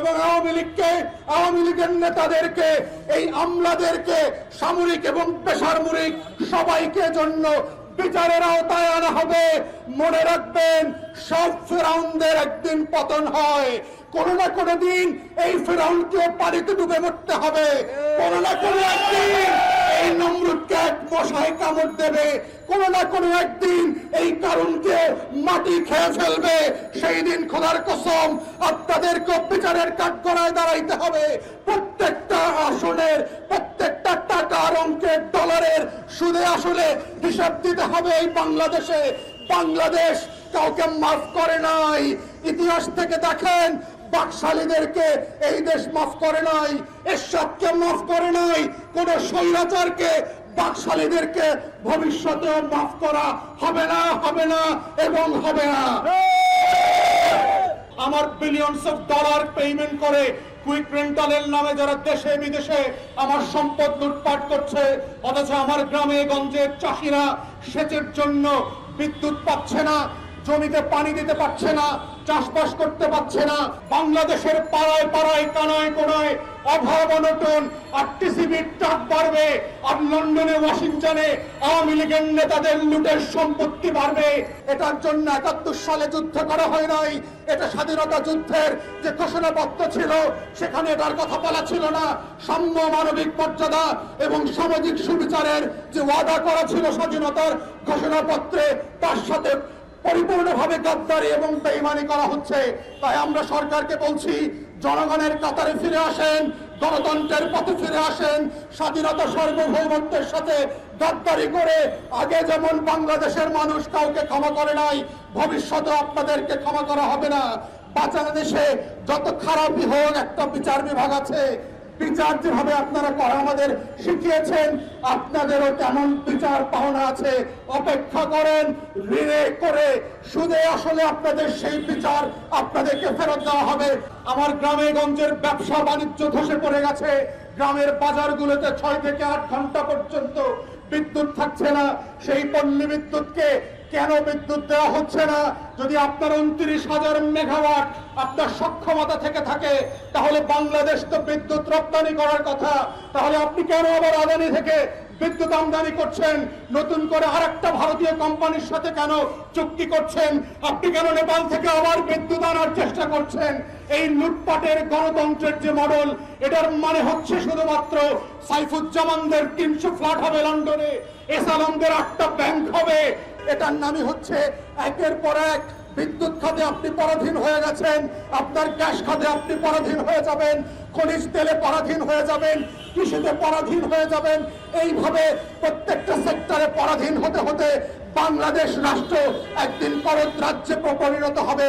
এবং আওয়ামী লীগকে, আওয়ামী লীগের নেতাদেরকে, এই আমলাদেরকে সামরিক এবং বেসামরিক সবাইকে জন্য বিচারের আওতায় আনা হবে। মনে রাখবেন, সব ফেরাউনদের একদিন পতন হয়। কোনো না কোনো দিন এই ফেরাউনকে পানিতে ডুবে মরতে হবে। কোনো না কোনো একদিন এই নমরুদকে এক মশায় কামড় দেবে। কোনো না কোনো একদিন এই কারণকে মাটি খেয়ে ফেলবে। সেই দিন খোদার কসম আপনাদেরকে বিচারের কাঠগড়ায় দাঁড়াইতে হবে। প্রত্যেকটা আসনের, প্রত্যেকটা টাকার অঙ্কের ডলারের সুদে আসলে হিসাব দিতে হবে এই বাংলাদেশে। বাংলাদেশ কাউকে মাফ করে নাই। ইতিহাস থেকে দেখেন বাকশালীদেরকে এই দেশ মাফ করে নাই, এরশাদকে মাফ করে নাই, কোন স্বৈরাচারকে বাকশালীদেরকে ভবিষ্যতেও মাফ করা হবে না হবে না এবং হবে না। আমার বিলিয়নস অফ ডলার পেমেন্ট করে কুইক রেন্টালের নামে যারা দেশে, বিদেশে আমার সম্পদ লুটপাট করছে, অথচ আমার গ্রামে গঞ্জের চাষিরা সেচের জন্য বিদ্যুৎ পাচ্ছে না জমিতে পানি দিতে পারছে না, চাষবাস করতে পারছে না, বাংলাদেশের পাড়ায় পাড়ায়, কানায় কোনায় অভাব অনটন, আর টিসিবির টাক বাড়বে, আর লন্ডনে, ওয়াশিংটনে আওয়ামী লীগের নেতাদের লুটের সম্পত্তি বাড়বে। এটার জন্য একাত্তর সালে যুদ্ধ করা হয় নাই। এটা স্বাধীনতা যুদ্ধের যে ঘোষণাপত্র ছিল, সেখানে এটার কথা বলা ছিল না। সাম্য মানবিক মর্যাদা এবং সামাজিক সুবিচারের যে ওয়াদা করা ছিল স্বাধীনতার ঘোষণাপত্রে, তার সাথে পরিপূর্ণভাবে গাদ্দারি এবং বেইমানি করা হচ্ছে। তাই আমরা সরকারকে বলছি, জনগণের কাতারে ফিরে আসেন, গণতন্ত্রের পথে ফিরে আসেন, স্বাধীনতা সার্বভৌমত্বের সাথে গাদ্দারি করে আগে যেমন বাংলাদেশের মানুষ কাউকে ক্ষমা করে নাই ভবিষ্যতে আপনাদেরকে ক্ষমা করা হবে না। বাংলাদেশে যত খারাপই হোক, একটা বিচার বিভাগ আছে বিচার যেভাবে আপনারা করা আমাদের শিখিয়েছেন, আপনাদেরও তেমন বিচার পাওনা আছে, অপেক্ষা করেন ঋণে করে সুদে আসলে আপনাদের সেই বিচার আপনাদেরকে ফেরত দেওয়া হবে। আমার গ্রামে গঞ্জের ব্যবসা বাণিজ্য ধসে পড়ে গেছে, গ্রামের বাজারগুলোতে ছয় থেকে আট ঘণ্টা পর্যন্ত বিদ্যুৎ থাকছে না, সেই পল্লী বিদ্যুৎকে কেন বিদ্যুৎ দেওয়া হচ্ছে না? যদি আপনার উনত্রিশ হাজার মেগাওয়াট আপনার সক্ষমতা থেকে থাকে, তাহলে বাংলাদেশ তো বিদ্যুৎ রপ্তানি করার কথা। তাহলে আপনি কেন আবার আদানি থেকে বিদ্যুৎ আমদানি করছেন। নতুন করে আরেকটা ভারতীয় কোম্পানির সাথে কেন চুক্তি করছেন? আপনি কেন নেপাল থেকে আবার বিদ্যুৎ আনার চেষ্টা করছেন? এই লুটপাটের গণতন্ত্রের যে মডেল, এটার মানে হচ্ছে শুধুমাত্র সাইফুজ্জামানদের তিনশো ফ্ল্যাট হবে লন্ডনে, এসালামদের আটটা ব্যাংক হবে। এটার নামই হচ্ছে একের পর এক বিদ্যুৎ খাতে আপনি পরাধীন হয়ে গেছেন, আপনার গ্যাস খাতে আপনি পরাধীন হয়ে যাবেন, খনিজ তেলে পরাধীন হয়ে যাবেন, কৃষিতে পরাধীন হয়ে যাবেন। এইভাবে প্রত্যেকটা সেক্টরে পরাধীন হতে হতে বাংলাদেশ রাষ্ট্র একদিন করদ রাজ্যে পরিণত হবে।